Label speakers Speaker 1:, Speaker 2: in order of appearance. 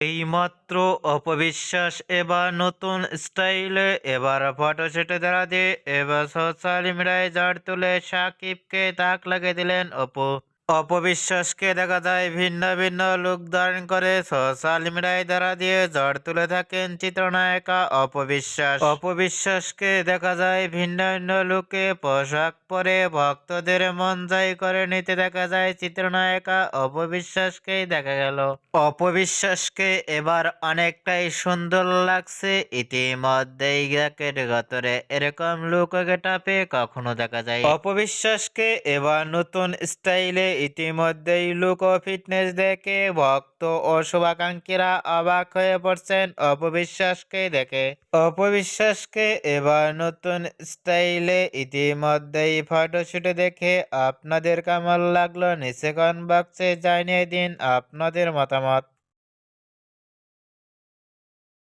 Speaker 1: এইমাত্র অপবিশ্বাস এবার নতুন স্টাইলে, এবার ফটোশুটে দাঁড়া দিয়ে এবার সোশ্যাল মিডিয়ায় জার তুলে সাকিবকে তাক লাগিয়ে দিলেন অপু। অপবিশ্বাসকে দেখা যায় ভিন্ন ভিন্ন লোক ধারণ করে সোশ্যাল মিডিয়ায় দ্বারা দিয়ে ঝড় তুলে থাকেন চিত্রনায়িকা অপবিশ্বাস। অপবিশ্বাসকে দেখা যায় ভিন্ন ভিন্ন লুকে পোশাক পরে ভক্তদের মন জয় করে নিতে দেখা যায় চিত্রনায়িকা অপবিশ্বাসকেই দেখা গেল। অপবিশ্বাসকে এবার অনেকটাই সুন্দর লাগছে। ইতিমধ্যেই জ্যাকেট গতরে এরকম লুক গেটাপে কখনো দেখা যায়। অপবিশ্বাসকে এবার নতুন স্টাইলে ইতিমধ্যেই লুক ফিটনেস দেখে ভক্ত ও শুভাকাঙ্ক্ষীরা অবাক হয়ে পড়ছেন অপবিশ্বাসকে দেখে। অপবিশ্বাসকে এবার নতুন স্টাইলে ইতিমধ্যেই ফটোশুটে দেখে আপনাদের কেমন লাগল নিচে কমেন্ট বক্সে জানিয়ে দিন আপনাদের মতামত।